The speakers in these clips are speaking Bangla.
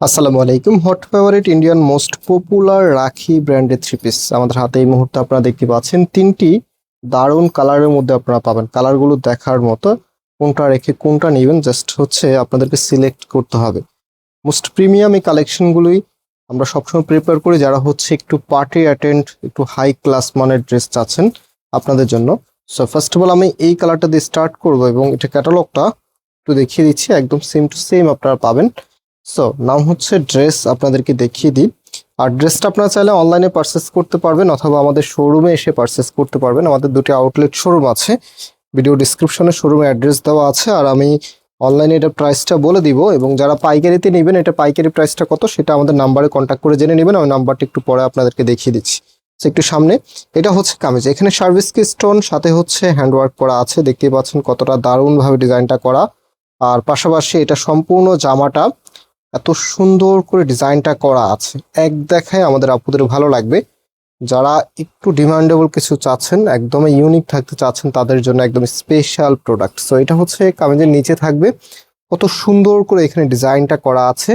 আসসালামু আলাইকুম। Hot favourite Indian most popular rakhi ব্র্যান্ডের থ্রি পিস আমাদের হাতে এই মুহূর্তে আপনারা দেখতে পাচ্ছেন তিনটি দারুণ কালারের মধ্যে আপনারা পাবেন। কালারগুলো দেখার মতো কোনটা রেখে কোনটা নেবেন জাস্ট হচ্ছে আপনাদেরকে সিলেক্ট করতে হবে। মোস্ট প্রিমিয়াম এই কালেকশনগুলোই আমরা সবসময় প্রিপেয়ার করি যারা হচ্ছে একটু পার্টি অ্যাটেন্ড একটু হাই ক্লাস মানের ড্রেস চাচ্ছেন আপনাদের জন্য। সো ফার্স্ট অফ অল আমি এই কালারটা দিয়ে স্টার্ট করব এবং এটা ক্যাটালগটা একটু দেখিয়ে দিচ্ছি। একদম সেম টু সেম আপনারা পাবেন। সো নাম হচ্ছে ড্রেস আপনাদেরকে দেখিয়ে দিই। আর ড্রেসটা আপনারা চাইলে অনলাইনে পারচেস করতে পারবেন অথবা আমাদের শোরুমে এসে পারচেস করতে পারবেন। আমাদের দুটি আউটলেট শোরুম আছে। ভিডিও ডিসক্রিপশনে শোরুমে অ্যাড্রেস দেওয়া আছে। আর আমি অনলাইনে এটা প্রাইসটা বলে দিব এবং যারা পাইকারিতে নেবেন, এটা পাইকারি প্রাইসটা কত সেটা আমাদের নাম্বারে কন্ট্যাক্ট করে জেনে নেবেন। আমি নাম্বারটা একটু পরে আপনাদেরকে দেখিয়ে দিচ্ছি। একটু সামনে। এটা হচ্ছে কামিজ। এখানে সার্ভিস কি স্টোন সাথে হচ্ছে হ্যান্ডওয়ার্ক করা আছে। দেখতেই পাচ্ছেন কতটা দারুণভাবে ডিজাইনটা করা। আর পাশাপাশি এটা সম্পূর্ণ জামাটা এত সুন্দর করে ডিজাইনটা করা আছে। এক দেখায় আমাদের আপুদের ভালো লাগবে। যারা একটু ডিমান্ডেবল কিছু চাচ্ছেন, একদমই ইউনিক থাকতে চাচ্ছেন, তাদের জন্য একদম স্পেশাল প্রোডাক্ট সো এটা হচ্ছে কামিজের নিচে থাকবে। কত সুন্দর করে এখানে ডিজাইনটা করা আছে।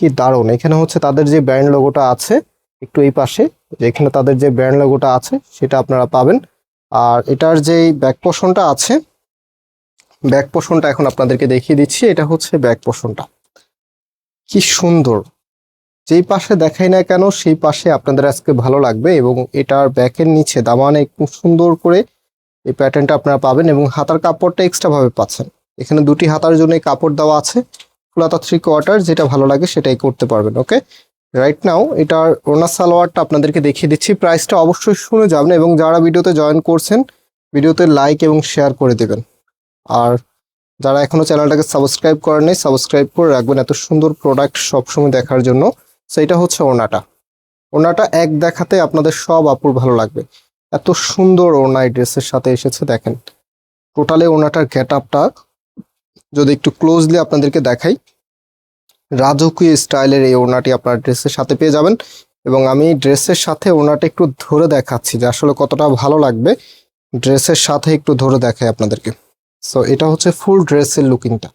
কি দারুণ! এখানে হচ্ছে তাদের যে ব্র্যান্ড লোগোটা আছে, একটু এই পাশে এখানে তাদের যে ব্র্যান্ড লোগোটা আছে, সেটা আপনারা পাবেন। আর এটার যে ব্যাক পোষণটা আছে ব্যাক পোষণটা এখন আপনাদেরকে দেখিয়ে দিচ্ছি। এটা হচ্ছে ব্যাক পোষণটা কি সুন্দর। যেই পাশে দেখাই না কেন, সেই পাশে আপনাদের আজকে ভালো লাগবে এবং এটার ব্যাকের নিচে দামানে খুব সুন্দর করে এই প্যাটার্নটা আপনারা পাবেন এবং হাতার কাপড়টা এক্সট্রা ভাবে পাচ্ছেন। এখানে দুটি হাতার জন্য কাপড় দেওয়া আছে, ফুলাতা থ্রি কোয়ার্টার যেটা ভালো লাগে সেটাই করতে পারবেন ওকে রাইট নাও এটার ওনা সালোয়ারটা আপনাদেরকে দেখিয়ে দিচ্ছি। প্রাইসটা অবশ্যই শুনে যাবেন এবং যারা ভিডিওতে জয়েন করছেন, ভিডিওতে লাইক এবং শেয়ার করে দেবেন। আর যারা এখনও চ্যানেলটাকে সাবস্ক্রাইব করেন সাবস্ক্রাইব করে রাখবেন। এত সুন্দর প্রোডাক্ট সবসময় দেখার জন্য। সো এটা হচ্ছে ওনাটা ওনাটা এক দেখাতে আপনাদের সব আপুর ভালো লাগবে। এত সুন্দর ওনা ড্রেসের সাথে এসেছে, দেখেন। টোটালি ওনাটার গেট আপটা যদি একটু ক্লোজলি আপনাদেরকে দেখাই, রাজকীয় স্টাইলের এই ওনাটি আপনার ড্রেসের সাথে পেয়ে যাবেন। এবং আমি ড্রেসের সাথে ওনাটা একটু ধরে দেখাচ্ছি যে আসলে কতটা ভালো লাগবে। ড্রেসের সাথে একটু ধরে দেখাই আপনাদেরকে। সো এটা হচ্ছে ফুল ড্রেসের লুকিংটা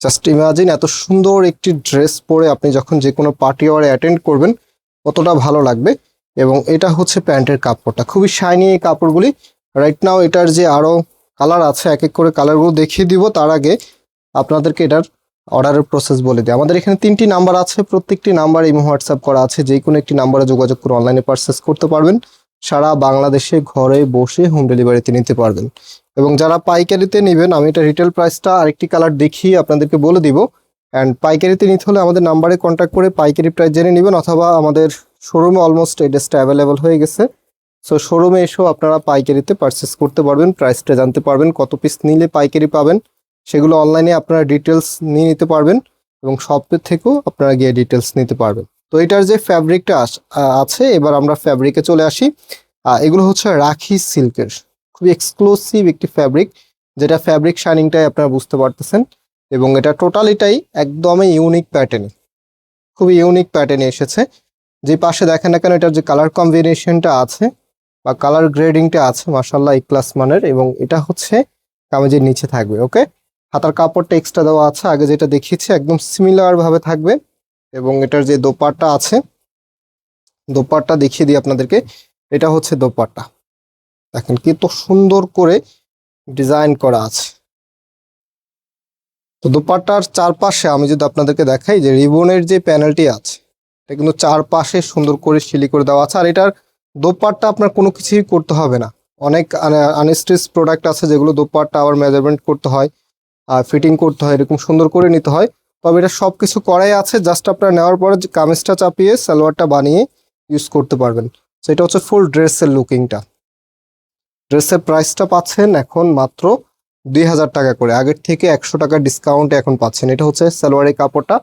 জাস্ট ইমাজিন এত সুন্দর একটি ড্রেস পরে আপনি যখন যে কোনো পার্টি ওয়ারে অ্যাটেন্ড করবেন, কতটা ভালো লাগবে। এবং এটা হচ্ছে প্যান্টের কাপড়টা। খুবই শাইনি এই কাপড়গুলি। রাইট নাও এটার যে আরও কালার আছে, এক এক করে কালারগুলো দেখিয়ে দিব। তার আগে আপনাদেরকে এটার অর্ডারের প্রসেস বলে দিই। আমাদের এখানে তিনটি নাম্বার আছে। প্রত্যেকটি নাম্বার এই হোয়াটসঅ্যাপ করা আছে। যে কোনো একটি নাম্বারে যোগাযোগ করে অনলাইনে পারচেস করতে পারবেন। সারা বাংলাদেশে ঘরে বসে হোম ডেলিভারিতে নিতে পারবেন। এবং যারা পাইকারিতে নেবেন, আমি এটা রিটেল প্রাইসটা আরেকটি কালার দেখিয়ে আপনাদেরকে বলে দিব। অ্যান্ড পাইকারিতে নিতে হলে আমাদের নাম্বারে কন্ট্যাক্ট করে পাইকারি প্রাইস জেনে নেবেন অথবা আমাদের শোরুমে অলমোস্ট এই ড্রেসটা অ্যাভেলেবল হয়ে গেছে। সো শোরুমে এসেও আপনারা পাইকারিতে পারচেস করতে পারবেন প্রাইসটা জানতে পারবেন, কত পিস নিলে পাইকারি পাবেন। সেগুলো অনলাইনে আপনারা ডিটেলস নিয়ে নিতে পারবেন এবং শপের থেকেও আপনারা গিয়ে ডিটেলস নিতে পারবেন। তো, এটার যে ফ্যাব্রিকটা আছে, এবার আমরা ফ্যাব্রিকে চলে আসি। এগুলো হচ্ছে রাখি সিল্কের খুবই এক্সক্লুসিভ একটি ফ্যাব্রিক যেটা ফ্যাব্রিক শাইনিংটাই আপনারা বুঝতে পারতেছেন এবং এটা টোটালিটাই একদমই ইউনিক প্যাটার্নে খুবই ইউনিক প্যাটার্নে এসেছে। যে পাশে দেখেন না কেন, এটার যে কালার কম্বিনেশনটা আছে বা কালার গ্রেডিংটা আছে মাসাল্লাহ এই ক্লাস মানের এবং এটা হচ্ছে কামেজের নিচে থাকবে, ওকে? হাতার কাপড়টা এক্সট্রা দেওয়া আছে, আগে যেটা দেখিয়েছি, একদম সিমিলার ভাবে থাকবে এবং এটার যে দোপাট্টা আছে, দোপাট্টা দেখিয়ে দিই আপনাদেরকে, এটা হচ্ছে দোপাট্টা। দেখেন কি তো সুন্দর করে ডিজাইন করা আছে। তো দোপাট্টার চারপাশে আমি যদি আপনাদেরকে দেখাই যে রিবনের যে প্যানেলটি আছে, এটা কিন্তু চারপাশে সুন্দর করে শিলি করে দেওয়া আছে। আর এটার দোপাট্টা আপনার কোনো কিছুই করতে হবে না। অনেক আনস্টিচ প্রোডাক্ট আছে যেগুলো দোপাট্টা আবার মেজারমেন্ট করতে হয় আর ফিটিং করতে হয়, এরকম সুন্দর করে নিতে হয়। তবে এটা সব কিছু করাই আছে, জাস্ট আপনার নেওয়ার পরে কামিজটা চাপিয়ে সালোয়ারটা বানিয়ে ইউজ করতে পারবেন। তো হচ্ছে ফুল ড্রেসের লুকিংটা। ড্রেসের প্রাইসটা পাচ্ছেন এখন মাত্র দুই হাজার টাকা করে। আগের থেকে একশো টাকা ডিসকাউন্টে এখন পাচ্ছেন। এটা হচ্ছে সালোয়ারের কাপড়টা।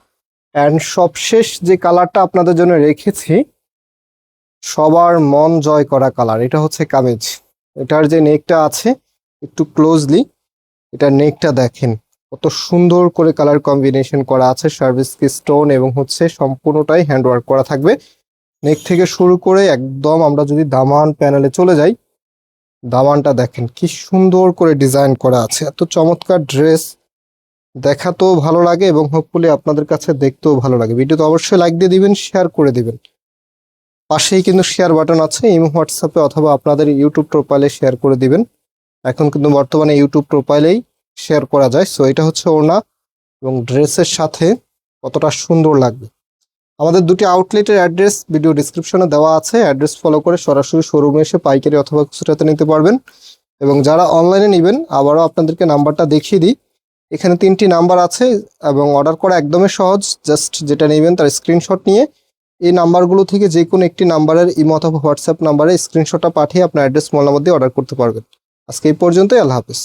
অ্যান্ড সবশেষ যে কালারটা আপনাদের জন্য রেখেছি, সবার মন জয় করা কালার এটা হচ্ছে কামিজ। এটার যে নেকটা আছে, একটু ক্লোজলি এটা নেকটা দেখেন। কত সুন্দর করে কালার কম্বিনেশন করা আছে সার্ভিস কি স্টোন এবং হচ্ছে সম্পূর্ণটাই হ্যান্ডওয়ার্ক করা থাকবে। নেক থেকে শুরু করে একদম আমরা যদি দামান প্যানেলে চলে যাই দামানটা দেখেন, কি সুন্দর করে ডিজাইন করা আছে। এত চমৎকার ড্রেস, দেখাতেও ভালো লাগে এবং হোপফুলি আপনাদের কাছে দেখতেও ভালো লাগে। ভিডিও তো অবশ্যই লাইক দিয়ে দিবেন শেয়ার করে দিবেন। পাশেই কিন্তু শেয়ার বাটন আছে, ইমো, হোয়াটসঅ্যাপে অথবা আপনাদের ইউটিউব প্রোফাইলে শেয়ার করে দিবেন। এখন কিন্তু বর্তমানে ইউটিউব প্রোফাইলেই শেয়ার করা যায়। সো এটা হচ্ছে ওড়না এবং ড্রেসের সাথে কতটা সুন্দর লাগবে। আমাদের দুটি আউটলেটের অ্যাড্রেস ভিডিও ডিসক্রিপশনে দেওয়া আছে। অ্যাড্রেস ফলো করে সরাসরি শোরুমে এসে পাইকারি অথবা খুচরাতে নিতে পারবেন। এবং যারা অনলাইনে নেবেন, আবারও আপনাদেরকে নাম্বারটা দেখিয়ে দিই। এখানে তিনটি নাম্বার আছে এবং অর্ডার করা একদমই সহজ। জাস্ট যেটা নেবেন তার স্ক্রিনশট নিয়ে এই নাম্বারগুলো থেকে যে কোনো একটি নাম্বারের ইমো অথবা হোয়াটসঅ্যাপ নাম্বারে স্ক্রিনশটটা পাঠিয়ে আপনার অ্যাড্রেস মোল দিয়ে অর্ডার করতে পারবেন। আজকে এই পর্যন্তই, আল্লাহ হাফিজ।